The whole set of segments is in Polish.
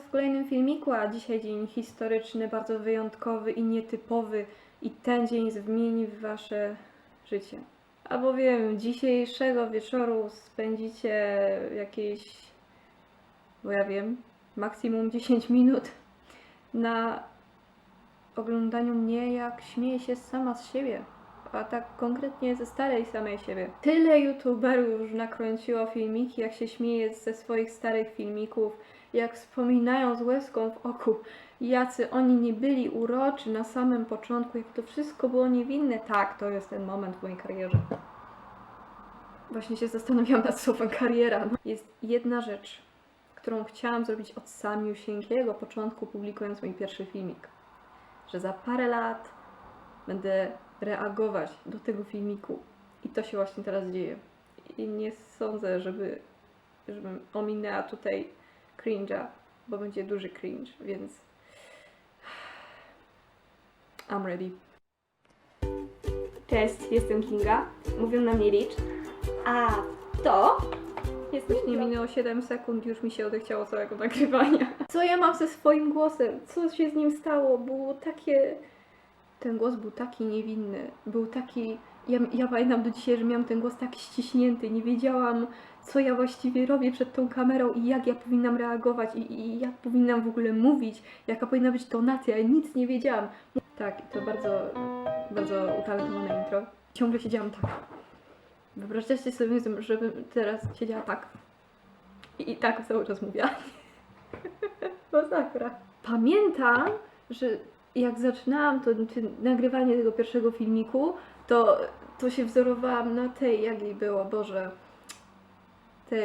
Was w kolejnym filmiku, a dzisiaj dzień historyczny, bardzo wyjątkowy i nietypowy i ten dzień zmieni Wasze życie. Albowiem dzisiejszego wieczoru spędzicie jakieś, bo ja wiem, maksimum 10 minut na oglądaniu mnie, jak śmieję się sama z siebie. A tak konkretnie ze starej samej siebie. Tyle youtuberów już nakręciło filmiki, jak się śmieje ze swoich starych filmików, jak wspominają z łezką w oku, jacy oni nie byli uroczy na samym początku, jak to wszystko było niewinne. Tak, to jest ten moment w mojej karierze. Właśnie się zastanawiałam nad słowem kariera. Jest jedna rzecz, którą chciałam zrobić od samiusieńkiego początku, publikując mój pierwszy filmik. Że za parę lat będę reagować do tego filmiku. I to się właśnie teraz dzieje. I nie sądzę, żeby, żebym ominęła tutaj cringe'a, bo będzie duży cringe, więc I'm ready. Cześć, jestem Kinga. Mówią na mnie Rich. A to jest właśnie minęło 7 sekund, już mi się odechciało całego nagrywania. Co ja mam ze swoim głosem? Co się z nim stało? Było takie ten głos był taki niewinny, był taki. Ja, ja pamiętam do dzisiaj, że miałam ten głos tak ściśnięty, nie wiedziałam, co ja właściwie robię przed tą kamerą i jak ja powinnam reagować i, i jak powinnam w ogóle mówić, jaka powinna być tonacja, ja nic nie wiedziałam. Tak, to bardzo, bardzo utalentowane intro. Ciągle siedziałam tak. Wyobraźcie sobie, żebym teraz siedziała tak. I, i tak cały czas mówiła. Masakra. Pamiętam, że jak zaczynałam to, to nagrywanie tego pierwszego filmiku, to, to się wzorowałam na tej, jak jej było, Boże, te,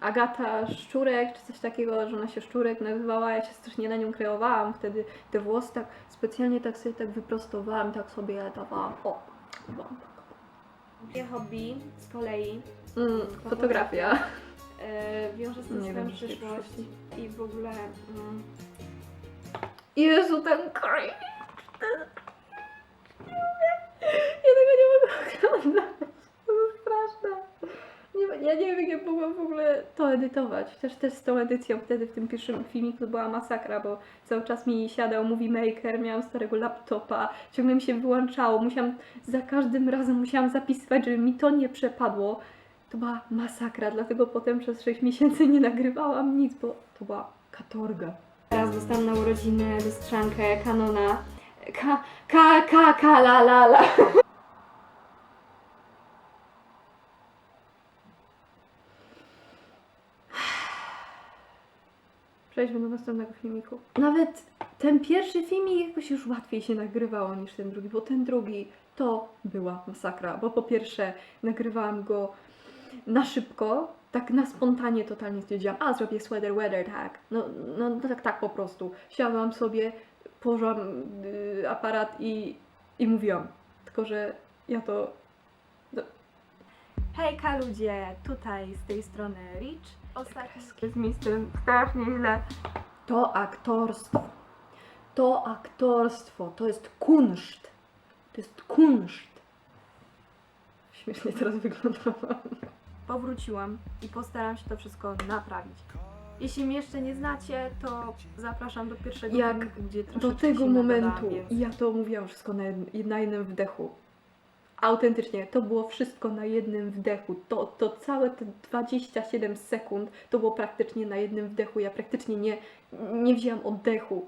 Agata Szczurek, czy coś takiego, że ona się Szczurek nazywała, ja się strasznie na nią kreowałam, wtedy. Te włosy tak, specjalnie tak sobie tak wyprostowałam, tak sobie dawałam, o, dawałam tak. Moje hobby z kolei. Mm, fotografia. e, wiąże z tym Nie swoją przyszłość i w ogóle mm, Jezu, ten cringe. Ja tego nie mogę oglądać. To jest straszne. Nie, ja nie wiem, jak mogłam w ogóle to edytować. Chociaż też z tą edycją wtedy w tym pierwszym filmiku była masakra, bo cały czas mi siadał movie maker, miałam starego laptopa, ciągle mi się wyłączało. Musiałam, za każdym razem musiałam zapisywać, żeby mi to nie przepadło. To była masakra, dlatego potem przez 6 miesięcy nie nagrywałam nic, bo to była katorga. Teraz dostałam na urodziny lustrzankę Canona. Ka, ka, ka, ka, la, la, la. Przejdźmy do następnego filmiku. Nawet ten pierwszy filmik jakoś już łatwiej się nagrywało niż ten drugi, bo ten drugi to była masakra, bo po pierwsze nagrywałam go na szybko, tak na spontanie totalnie stwierdziłam, a zrobię sweater weather, tak. No, no, no tak, tak po prostu. Siadłam sobie, położyłam y, aparat i, i mówiłam. Tylko, że ja to... Hejka ludzie, tutaj z tej strony Rich. Ostatni z tym strasznie źle. To aktorstwo. To aktorstwo. To jest kunszt. To jest kunszt. Śmiesznie teraz wyglądałam. powróciłam i postaram się to wszystko naprawić. Jeśli mnie jeszcze nie znacie, to zapraszam do pierwszego Jak filmiku, gdzie Do troszeczkę tego się momentu nagadałam, więc... ja to mówiłam wszystko na, jed- na jednym wdechu. Autentycznie, to było wszystko na jednym wdechu. To, to całe te 27 sekund to było praktycznie na jednym wdechu. Ja praktycznie nie, nie wzięłam oddechu.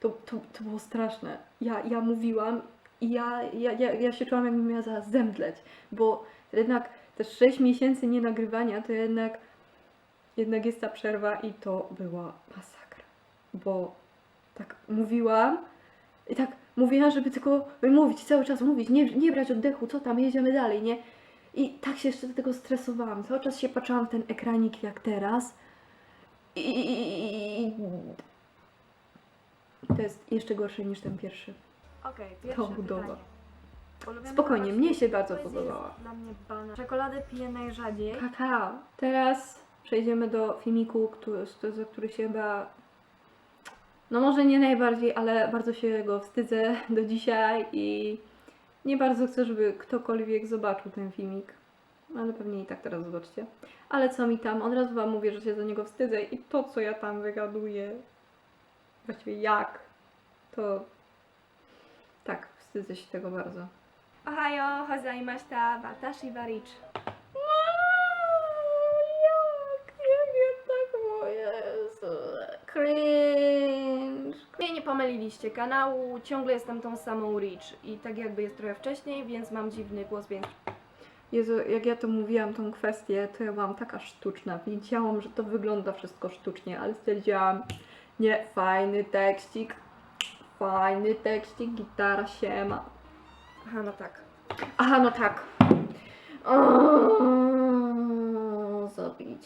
To, to, to było straszne. Ja, ja mówiłam i ja, ja, ja, ja się czułam, jakbym miała zaraz zemdleć, bo jednak te 6 miesięcy nie nagrywania to jednak, jednak jest ta przerwa i to była masakra. Bo tak mówiłam i tak mówiłam, żeby tylko mówić, cały czas mówić, nie, nie brać oddechu, co tam, jedziemy dalej, nie? I tak się jeszcze do tego stresowałam. Cały czas się patrzyłam w ten ekranik jak teraz. I to jest jeszcze gorsze niż ten pierwszy. Okej, pierwsze To budowa. Ulubiony Spokojnie, mnie się bardzo podobała. Dla mnie bana. Czekoladę piję najrzadziej. Kakao. Teraz przejdziemy do filmiku, który, za który się chyba. No może nie najbardziej, ale bardzo się go wstydzę do dzisiaj i nie bardzo chcę, żeby ktokolwiek zobaczył ten filmik. Ale pewnie i tak teraz zobaczcie. Ale co mi tam? Od razu wam mówię, że się za niego wstydzę i to, co ja tam wygaduję, właściwie jak, to tak, wstydzę się tego bardzo. Ohayo, hozaimashita, watashi wa rich. Jak? Jak ja tak moje Cringe. Nie, nie pomyliliście kanału, ciągle jestem tą samą Rich i tak jakby jest trochę wcześniej, więc mam dziwny głos, więc Jezu, jak ja to mówiłam, tą kwestię, to ja byłam taka sztuczna. Wiedziałam, że to wygląda wszystko sztucznie, ale stwierdziłam, nie, fajny tekstik, fajny tekstik, gitara siema. aha, no tak. Aha, no tak. O, mnie.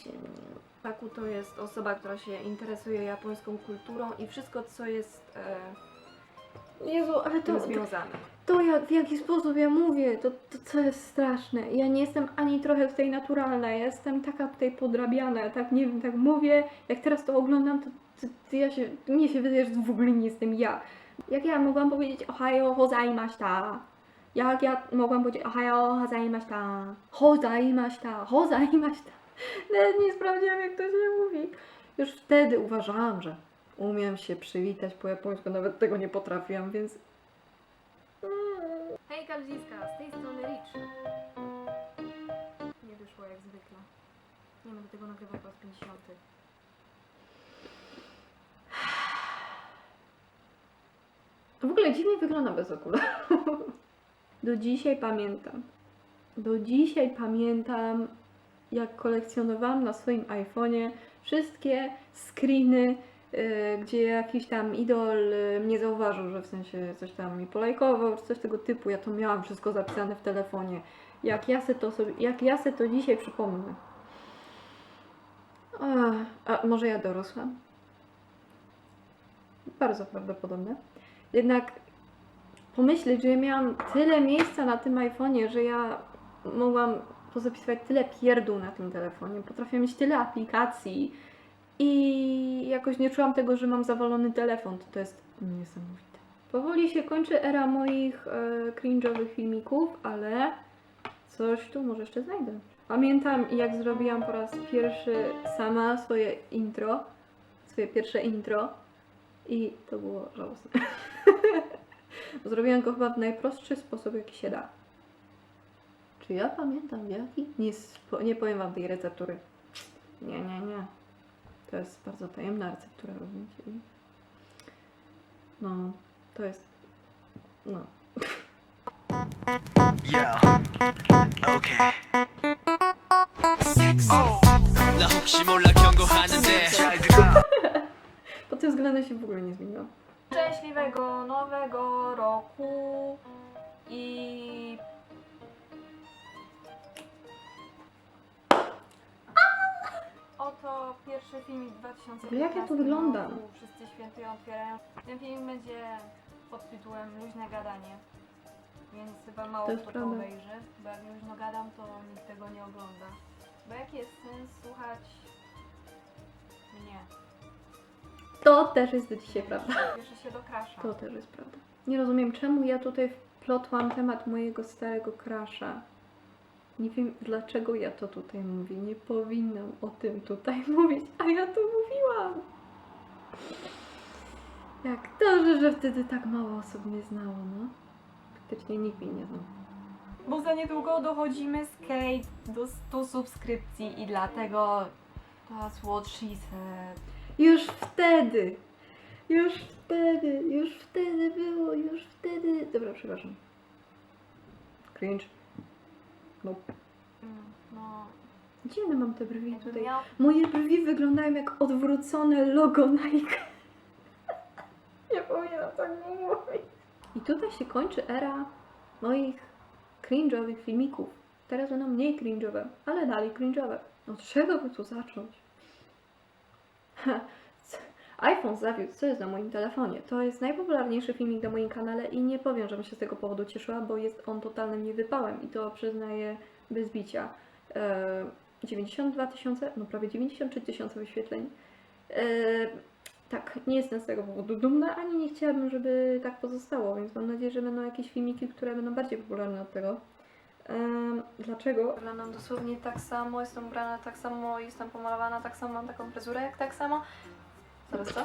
Taku to jest osoba, która się interesuje japońską kulturą i wszystko, co jest e, Jezu, ale tym to, związane. to jak, w jaki sposób ja mówię, to, to co jest straszne. Ja nie jestem ani trochę tutaj naturalna, ja jestem taka tutaj podrabiana, tak nie wiem, tak mówię, jak teraz to oglądam, to, to, to ja się, mnie się wydaje, że to w ogóle nie jestem ja. Jak ja mogłam powiedzieć ohayo hozaimashita? Jak ja mogłam powiedzieć ohayo hozaimashita? Hozaimashita, hozaimashita. Nawet nie sprawdziłam, jak to się mówi. Już wtedy uważałam, że umiem się przywitać po japońsku, nawet tego nie potrafiłam, więc Hej Kaldziska, z tej strony Rich. Nie wyszło jak zwykle. Nie będę tego nagrywał po raz 50. W ogóle dziwnie wygląda bez okularów. Do dzisiaj pamiętam. Do dzisiaj pamiętam, jak kolekcjonowałam na swoim iPhone'ie wszystkie screeny, y, gdzie jakiś tam idol y, mnie zauważył, że w sensie coś tam mi polajkował, czy coś tego typu. Ja to miałam wszystko zapisane w telefonie. Jak ja se to, sobie, jak ja se to dzisiaj przypomnę. A, a może ja dorosłam? Bardzo prawdopodobne. Jednak pomyśleć, że ja miałam tyle miejsca na tym iPhone'ie, że ja mogłam pozapisywać tyle pierdół na tym telefonie, potrafiłam mieć tyle aplikacji i jakoś nie czułam tego, że mam zawalony telefon. To, to jest niesamowite. Powoli się kończy era moich e, cringe'owych filmików, ale coś tu może jeszcze znajdę. Pamiętam jak zrobiłam po raz pierwszy sama swoje intro, swoje pierwsze intro i to było żałosne. Zrobiłam go chyba w najprostszy sposób, jaki się da. Czy ja pamiętam jaki? Nie, nie powiem wam tej receptury. Nie, nie, nie. To jest bardzo tajemna receptura również. No, to jest. No. Pod tym względem się w ogóle nie zmieniło. Szczęśliwego nowego roku i Oto pierwszy filmik 2015 Jak ja tu wyglądam? roku. Wszyscy świętują, otwierają. Ten film będzie pod tytułem Luźne gadanie. Więc chyba mało To jest kto to prawda. obejrzy, bo jak luźno gadam, to nikt tego nie ogląda. Bo jaki jest sens słuchać mnie? To też jest do dzisiaj prawda. Bierze się do krasza. To też jest prawda. Nie rozumiem, czemu ja tutaj wplotłam temat mojego starego krasza. Nie wiem, dlaczego ja to tutaj mówię. Nie powinnam o tym tutaj mówić, a ja to mówiłam. Jak dobrze, że wtedy tak mało osób mnie znało, no. Faktycznie nikt mnie nie znał. Bo za niedługo dochodzimy z Kate do 100 subskrypcji i dlatego what she said. Już wtedy, już wtedy, już wtedy było, już wtedy. Dobra, przepraszam. Cringe. No, Mm, No, dziwne mam te brwi jakby tutaj. miał... Moje brwi wyglądają jak odwrócone logo Nike. Nie powinnam tak mówić. I tutaj się kończy era moich cringe'owych filmików. Teraz będą mniej cringe'owe, ale dalej cringe'owe. Od czego by tu zacząć? Ha, iPhone zawiódł, co jest na moim telefonie. To jest najpopularniejszy filmik na moim kanale i nie powiem, żebym się z tego powodu cieszyła, bo jest on totalnym niewypałem i to przyznaję bez bicia. E, 92 tysiące, no prawie 93 tysiące wyświetleń. E, tak, nie jestem z tego powodu dumna, ani nie chciałabym, żeby tak pozostało, więc mam nadzieję, że będą jakieś filmiki, które będą bardziej popularne od tego. Em, dlaczego? Wyglądam dosłownie tak samo, jestem ubrana tak samo, jestem pomalowana tak samo, mam taką fryzurę jak tak samo. Zaraz co?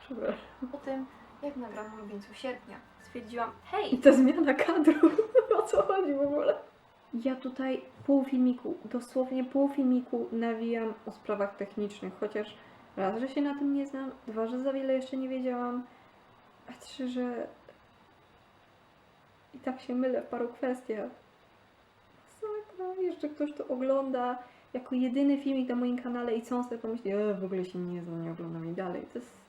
Przepraszam. Po tym, jak nagram ulubieńców sierpnia, stwierdziłam, I hej, ta zmiana kadru. o co chodzi w ogóle? Ja tutaj pół filmiku, dosłownie pół filmiku nawijam o sprawach technicznych, chociaż raz, że się na tym nie znam, dwa, że za wiele jeszcze nie wiedziałam, a trzy, że i tak się mylę w paru kwestiach. Masakra, jeszcze ktoś to ogląda jako jedyny filmik na moim kanale i co on sobie pomyśli, e, w ogóle się nie znam, nie oglądam i dalej. To jest...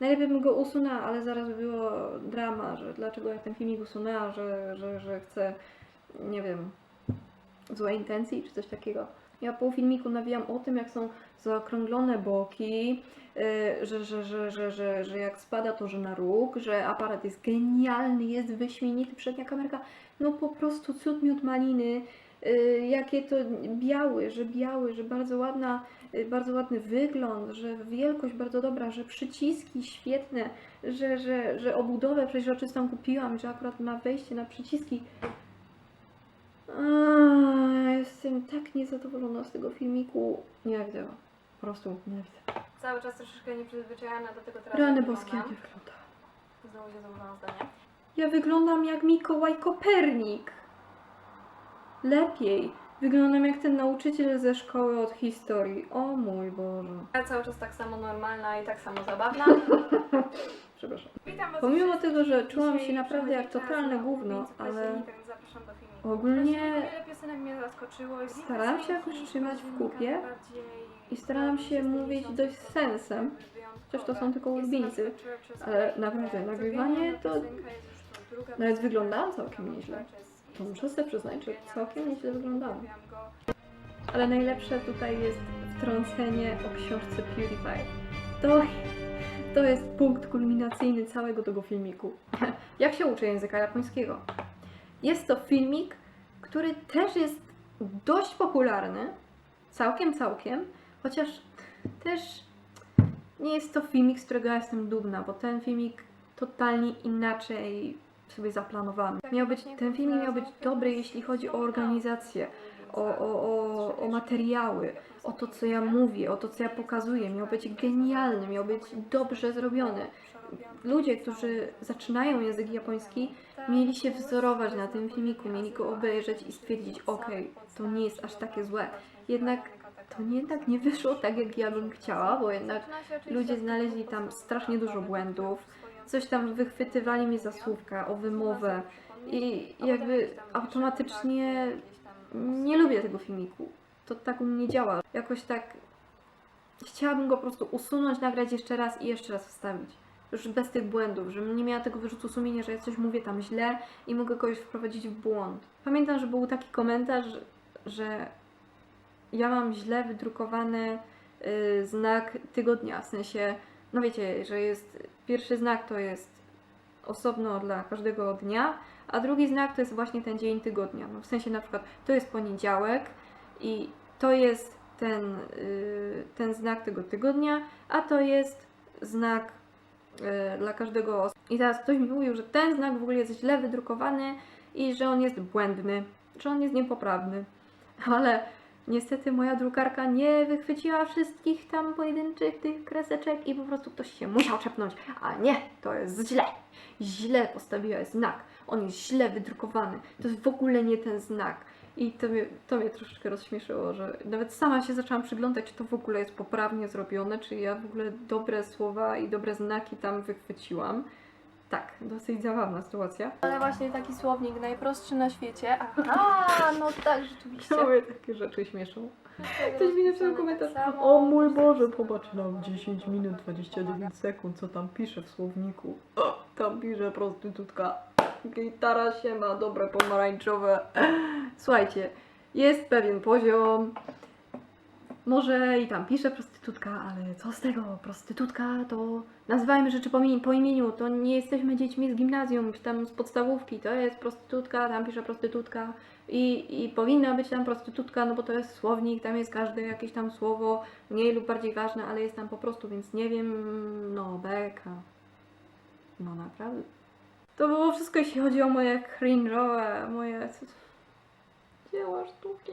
Najlepiej bym go usunęła, ale zaraz by było drama, że dlaczego ja ten filmik usunęła, że, że, że chcę, nie wiem, złe intencji czy coś takiego. Ja pół filmiku nawijam o tym, jak są zaokrąglone boki, yy, że, że, że, że, że, że jak spada to, że na róg, że aparat jest genialny, jest wyśmienity, przednia kamerka, no po prostu cud miód maliny, jakie to biały, że biały, że bardzo ładna, yy, bardzo ładny wygląd, że wielkość bardzo dobra, że przyciski świetne, że, że, że obudowę przeźroczystą kupiłam, że akurat ma wejście na przyciski. Aaa, jestem tak niezadowolona z tego filmiku. Nie widzę go. Po prostu nie widzę. cały czas troszeczkę nieprzyzwyczajona do tego teraz. Rany boskie, jak ja wyglądam. Znowu się zauważyłam zdanie. Ja wyglądam jak Mikołaj Kopernik. Lepiej. Wyglądam jak ten nauczyciel ze szkoły od historii. O mój Boże. Ja cały czas tak samo normalna i tak samo zabawna. Przepraszam. Witam was Pomimo wszystkich. tego, że czułam się naprawdę jak przechodzi totalne na gówno, ale października, więc zapraszam do filmiku. ogólnie Wiele piosenek mnie zaskoczyło. i starałam się jakoś trzymać w kupie i starałam się mówić dość są sensem, chociaż to są tylko ulubieńcy. ale naprawdę, nagrywanie to nawet wyglądałam całkiem nieźle. Muszę sobie przyznać, że całkiem nieźle go. Ale najlepsze tutaj jest wtrącenie o książce Purify. To, to jest punkt kulminacyjny całego tego filmiku. Jak się uczy języka japońskiego? Jest to filmik, który też jest dość popularny, całkiem, całkiem, chociaż też nie jest to filmik, z którego ja jestem dumna, bo ten filmik totalnie inaczej sobie zaplanowałam. Miał być, ten filmik miał być dobry, jeśli chodzi o organizację, o, o, o, o materiały, o to, co ja mówię, o to, co ja pokazuję. Miał być genialny, miał być dobrze zrobiony. Ludzie, którzy zaczynają język japoński, mieli się wzorować na tym filmiku, mieli go obejrzeć i stwierdzić, ok, to nie jest aż takie złe. Jednak to nie, jednak nie wyszło tak, jak ja bym chciała, bo jednak ludzie znaleźli tam strasznie dużo błędów, coś tam wychwytywali mnie za słówka, o wymowę i jakby automatycznie nie lubię tego filmiku. To tak u mnie działa. Jakoś tak chciałabym go po prostu usunąć, nagrać jeszcze raz i jeszcze raz wstawić. Już bez tych błędów, żebym nie miała tego wyrzutu sumienia, że ja coś mówię tam źle i mogę kogoś wprowadzić w błąd. Pamiętam, że był taki komentarz, że ja mam źle wydrukowany y, znak tygodnia, w sensie, no wiecie, że jest pierwszy znak to jest osobno dla każdego dnia, a drugi znak to jest właśnie ten dzień tygodnia. No w sensie na przykład to jest poniedziałek i to jest ten, y, ten znak tego tygodnia, a to jest znak y, dla każdego I teraz ktoś mi mówił, że ten znak w ogóle jest źle wydrukowany i że on jest błędny, że on jest niepoprawny. Ale niestety moja drukarka nie wychwyciła wszystkich tam pojedynczych tych kreseczek i po prostu ktoś się musiał czepnąć. A nie, to jest źle. Źle postawiłaś znak. On jest źle wydrukowany. To jest w ogóle nie ten znak. I to mnie, to mnie troszeczkę rozśmieszyło, że nawet sama się zaczęłam przyglądać, czy to w ogóle jest poprawnie zrobione, czy ja w ogóle dobre słowa i dobre znaki tam wychwyciłam. Tak, dosyć zabawna sytuacja. Ale właśnie taki słownik najprostszy na świecie. Aha, no tak, rzeczywiście. Mnie takie rzeczy śmieszą. Ktoś mi napisał komentarz. Tak O mój Boże, popatrz nam 10 minut 29 sekund, co tam pisze w słowniku. O, tam pisze prostytutka. Gitara się ma, dobre pomarańczowe. Słuchajcie, jest pewien poziom. Może i tam pisze prostytutka, ale co z tego? Prostytutka to nazywajmy rzeczy po, po imieniu. To nie jesteśmy dziećmi z gimnazjum, czy tam z podstawówki. To jest prostytutka, tam pisze prostytutka. I, I powinna być tam prostytutka, no bo to jest słownik, tam jest każde jakieś tam słowo, mniej lub bardziej ważne, ale jest tam po prostu, więc nie wiem, no beka. No naprawdę. To było wszystko, jeśli chodzi o moje cringe'owe, moje dzieła sztuki.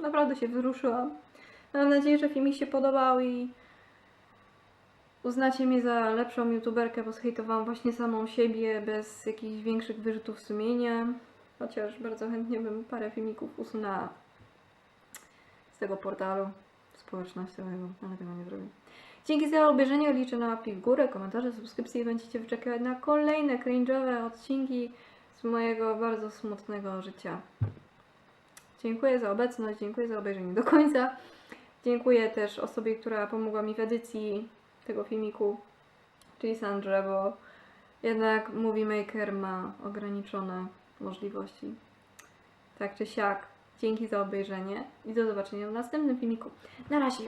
Naprawdę się wzruszyłam. Mam nadzieję, że film mi się podobał i uznacie mnie za lepszą youtuberkę, bo zhejtowałam właśnie samą siebie bez jakichś większych wyrzutów sumienia. Chociaż bardzo chętnie bym parę filmików usunęła z tego portalu społecznościowego, ale tego nie zrobię. Dzięki za obejrzenie, liczę na łapki w górę, komentarze, subskrypcje i będziecie wyczekiwać na kolejne cringe'owe odcinki z mojego bardzo smutnego życia. Dziękuję za obecność, dziękuję za obejrzenie do końca. Dziękuję też osobie, która pomogła mi w edycji tego filmiku, czyli Sandrze, bo jednak Movie Maker ma ograniczone możliwości. Tak czy siak, dzięki za obejrzenie i do zobaczenia w następnym filmiku. Na razie!